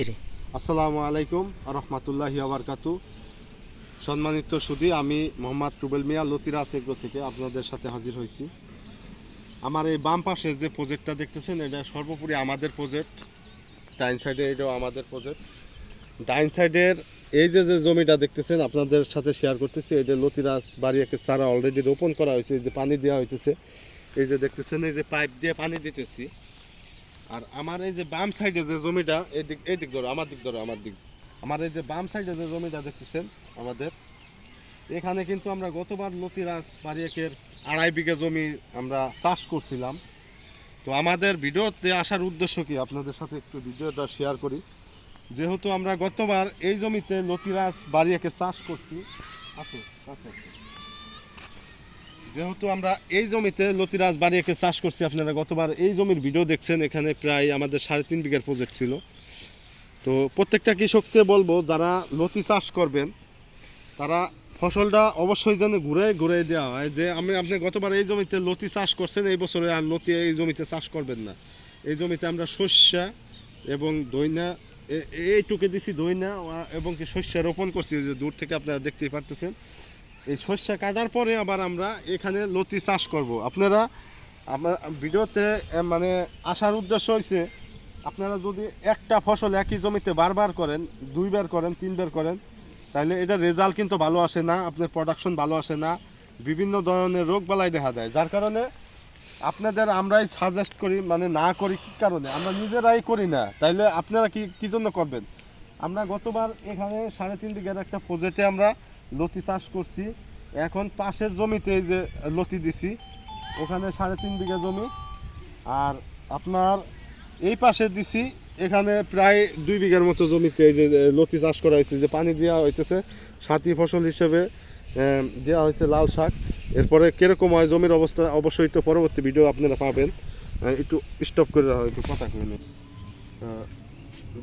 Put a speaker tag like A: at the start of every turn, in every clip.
A: ফিরে।
B: আসসালামু আলাইকুম রহমতুল্লাহি আবরকাতু। সম্মানিত সুদি, আমি মোহাম্মদ রুবেল মিয়া, লতিরা সেগ্রো থেকে আপনাদের সাথে হাজির হয়েছি। আমার এই বাম পাশে যে প্রজেক্টটা দেখতেছেন, এটা সর্বোপরি আমাদের প্রজেক্ট। ডাইন সাইডে এটাও আমাদের প্রজেক্ট। ডাইন সাইডের এই যে যে জমিটা দেখতেছেন, আপনাদের সাথে শেয়ার করতেছি এটা লতিরাজ বাড়িয়াকে চারা অলরেডি রোপণ করা হয়েছে, এই যে পানি দেওয়া হইতেছে। এই যে দেখতেছেন, এই যে পাইপ দিয়ে পানি দিতেছি। আর আমার এই যে বাম সাইডে যে জমিটা, এই দিক এই দিক ধরো, আমার দিক ধরো, আমার দিক। আমার এই যে বাম সাইডে যে জমিটা দেখতেছেন, আমাদের, এখানে কিন্তু আমরা গতবার লতিরাজ বাড়িয়াকের আড়াই বিঘা জমি আমরা চাষ করছিলাম। তো আমাদের ভিডিওতে আসার উদ্দেশ্য কি? আপনাদের সাথে একটু ভিডিওটা শেয়ার করি। যেহেতু আমরা গতবার এই জমিতে লতিরাজ বাড়িয়াকে চাষ করছি আসো কাছে আসো। যেহেতু আমরা এই জমিতে লতিরাজ বাড়িয়াকে চাষ করছি, আপনারা গতবার এই জমির ভিডিও দেখছেন, এখানে প্রায় আমাদের সাড়ে তিন বিঘার প্রজেক্ট ছিল। তো প্রত্যেকটা কৃষককে বলব, যারা লতি চাষ করবেন, তারা ফসলটা অবশ্যই যেন ঘুরে ঘুরে দেওয়া হয়। যে আমি, আপনি গতবার এই জমিতে লতি চাষ করছেন, এই বছরে আর লতি এই জমিতে চাষ করবেন না। এই জমিতে আমরা শস্যা এবং দইনা এইটুকে দিছি দইনা, এবং কি শস্য রোপণ করছি যে দূর থেকে আপনারা দেখতেই পারতেছেন। এই শস্য কাটার পরে আবার আমরা এখানে লতি চাষ করব। আপনারা আমার ভিডিওতে মানে আসার উদ্দেশ্য হয়েছে আপনারা যদি একটা ফসল একই জমিতে বারবার করেন, দুইবার করেন, তিনবার করেন তাহলে এটা রেজাল্ট কিন্তু ভালো আসে না, আপনার প্রোডাকশন ভালো আসে না, বিভিন্ন ধরনের রোগ বালাই দেখা দেয়। যার কারণে আপনাদের আমরাই সাজেস্ট করি মানে না করি কী কারণে? আমরা নিজেরাই করি না। তাইলে আপনারা কি, কী জন্য করবেন? আমরা গতবার এখানে সাড়ে তিন বিঘার একটা প্রজেক্টে আমরা লতি চাষ করছি। এখন পাশের জমিতে যে লতি দিছি, ওখানে সাড়ে তিন বিঘা জমি। আর আপনার এই পাশে দিছি, এখানে প্রায় দুই বিঘার মতো জমিতে এই যে লতি চাষ করা হয়েছে, যে পানি দেওয়া হইতেছে সাথী ফসল হিসেবে দেওয়া হয়েছে লাল শাক। এরপরে কীরকম হয় জমির অবস্থা, অবশ্যই তো পরবর্তী ভিডিও আপনারা পাবেন। একটু স্টপ করে রাখো একটু কথা নিই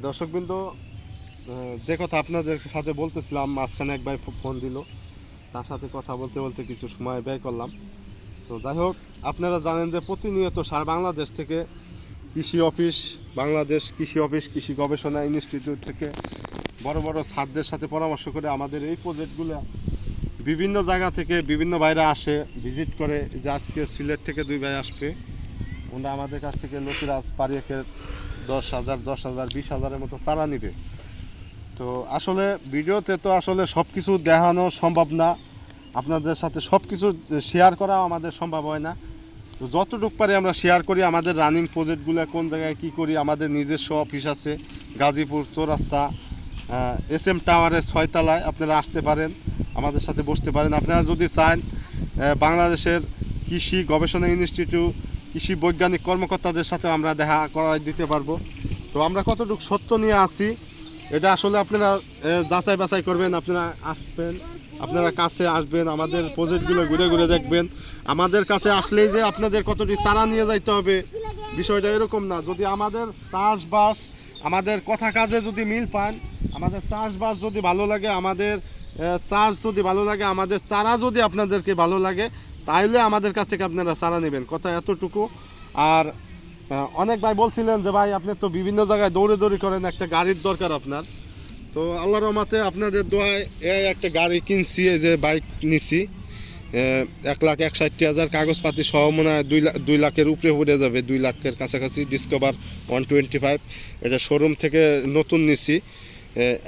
B: দর্শকবৃন্দ যে কথা আপনাদের সাথে বলতেছিলাম, মাঝখানে এক ভাই ফোন দিল। তার সাথে কথা বলতে বলতে কিছু সময় ব্যয় করলাম। তো যাই হোক, আপনারা জানেন যে প্রতিনিয়ত সারা বাংলাদেশ থেকে কৃষি অফিস, বাংলাদেশ কৃষি অফিস, কৃষি গবেষণা ইনস্টিটিউট থেকে বড় বড় ছাত্রদের সাথে পরামর্শ করে আমাদের এই প্রজেক্টগুলো বিভিন্ন জায়গা থেকে বিভিন্ন ভাইরা আসে, ভিজিট করে। যে আজকে সিলেট থেকে দুই ভাই আসবে। ওরা আমাদের কাছ থেকে লতিরাজ পারিয়াকের দশ হাজার দশ হাজার, বিশ হাজারের মতো চারা নিবে। তো আসলে ভিডিওতে তো আসলে সব কিছু দেখানো সম্ভব না। আপনাদের সাথে সব কিছু শেয়ার করা আমাদের সম্ভব হয় না। তো যতটুকু পারি আমরা শেয়ার করি আমাদের রানিং প্রজেক্টগুলো কোন জায়গায় কি করি, আমাদের নিজস্ব অফিস আছে, গাজীপুর চৌরাস্তা এস এম টাওয়ারের ছয়তলায় আপনারা আসতে পারেন, আমাদের সাথে বসতে পারেন। আপনারা যদি চান বাংলাদেশের কৃষি গবেষণা ইনস্টিটিউট কৃষি বৈজ্ঞানিক কর্মকর্তাদের সাথে আমরা দেখা করাই দিতে পারব। তো আমরা কতটুকু সত্য নিয়ে আসি এটা আসলে আপনারা যাচাই বাছাই করবেন, আপনারা আসবেন, আপনারা কাছে আসবেন, আমাদের প্রজেক্টগুলো ঘুরে ঘুরে দেখবেন। আমাদের কাছে আসলেই যে আপনাদের কতটি চারা নিয়ে যাইতে হবে, বিষয়টা এরকম না। যদি আমাদের চাষবাস, আমাদের কথা কাজে যদি মিল পান, আমাদের চাষবাস যদি ভালো লাগে, আমাদের চাষ যদি ভালো লাগে, আমাদের চারা যদি আপনাদেরকে ভালো লাগে তাহলে আমাদের কাছ থেকে আপনারা চারা নেবেন। কথা এতটুকু। আর অনেক ভাই বলছিলেন যে, ভাই, আপনি তো বিভিন্ন জায়গায় দৌড়ে দৌড়ি করেন, একটা গাড়ির দরকার আপনার। তো আল্লাহ রহমাতে আপনাদের দোয়ায় এই একটা গাড়ি কিনছি, এই যে বাইক নিছি। এক লাখ একষট্টি হাজার কাগজপাতি সহ মনে হয় দুই লাখ দুই লাখের উপরে উড়ে যাবে, দুই লাখের কাছাকাছি ডিসকভার ওয়ান টোয়েন্টি ফাইভ এটা শোরুম থেকে নতুন নিছি।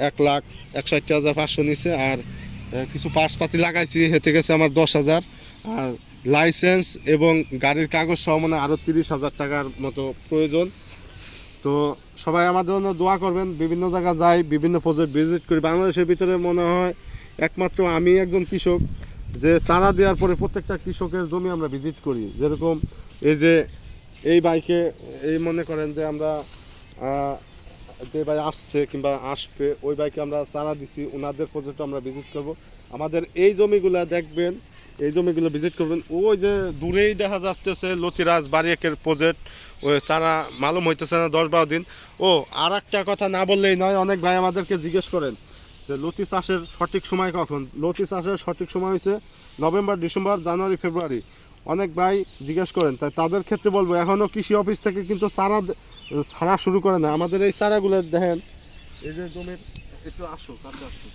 B: এক লাখ একষট্টি হাজার পাঁচশো নিছে, আর কিছু পার্টসপাতি লাগাইছি, হেঁটে গেছে আমার দশ হাজার। আর লাইসেন্স এবং গাড়ির কাগজ সহ মানে আরও তিরিশ হাজার টাকার মতো প্রয়োজন। তো সবাই আমাদের জন্য দোয়া করবেন, বিভিন্ন জায়গা যাই, বিভিন্ন প্রজেক্ট ভিজিট করি। বাংলাদেশের ভিতরে মনে হয় একমাত্র আমি একজন কৃষক, যে চারা দেওয়ার পরে প্রত্যেকটা কৃষকের জমি আমরা ভিজিট করি। যেরকম এই যে এই বাইকে এই মনে করেন যে আমরা যে ভাই আসছে কিংবা আসবে, ওই বাইকে আমরা চারা দিছি, ওনাদের প্রজেক্ট আমরা ভিজিট করব। আমাদের এই জমিগুলা দেখবেন এই জমিগুলো ভিজিট করবেন। ওই যে দূরেই দেখা যাচ্ছে লতিরাজ বারিয়াকের প্রজেক্ট ওই চারা মালুম হইতেছে না দশ বারো দিন। ও আর একটা কথা না বললেই নয়, অনেক ভাই আমাদেরকে জিজ্ঞেস করেন যে, লতি চাষের সঠিক সময় কখন? লতি চাষের সঠিক সময় হয়েছে নভেম্বর, ডিসেম্বর, জানুয়ারি, ফেব্রুয়ারি। অনেক ভাই জিজ্ঞেস করেন, তাই তাদের ক্ষেত্রে বলব এখনও কৃষি অফিস থেকে কিন্তু চারা ছাড়া শুরু করে না। আমাদের এই চারাগুলো দেখেন, এই যে জমির একটু আসো, কাছে আসো।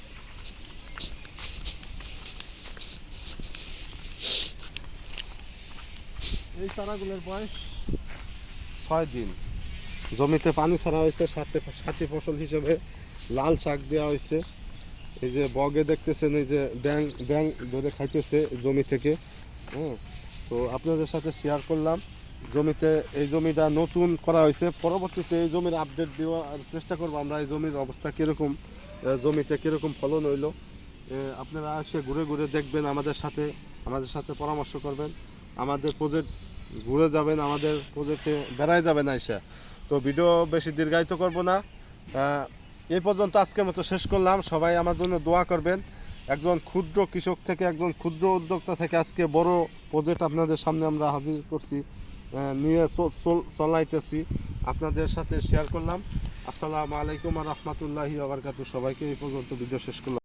B: এই চারাগুলোর বয়স? ছয় দিন। জমিতে পানি ছাড়া হয়েছে, সাথে সাথী ফসল হিসেবে লাল শাক দেওয়া হয়েছে। এই যে বগে দেখতেছেন, এই যে ব্যাং ব্যাং ধরে খাইতেছে জমি থেকে হ্যাঁ তো আপনাদের সাথে শেয়ার করলাম। জমিতে এই জমিটা নতুন করা হয়েছে। পরবর্তীতে এই জমির আপডেট দেওয়ার চেষ্টা করব আমরা, এই জমির অবস্থা কীরকম জমিতে কীরকম ফলন হইল। আপনারা এসে ঘুরে ঘুরে দেখবেন, আমাদের সাথে আমাদের সাথে পরামর্শ করবেন। আমাদের প্রজেক্ট ঘুরে যাবেন আমাদের প্রজেক্টে বেড়াই যাবেন আইসা। তো ভিডিও বেশি দীর্ঘায়িত করব না। এই পর্যন্ত আজকের মতো শেষ করলাম। সবাই আমার জন্য দোয়া করবেন। একজন ক্ষুদ্র কৃষক থেকে একজন ক্ষুদ্র উদ্যোক্তা থেকে আজকে বড় প্রজেক্ট আপনাদের সামনে আমরা হাজির করছি নিয়ে চলাইতেছি। আপনাদের সাথে শেয়ার করলাম। আসসালামু আলাইকুম রহমতুল্লাহি আবরকাতু সবাইকে এই পর্যন্ত ভিডিও শেষ করলাম।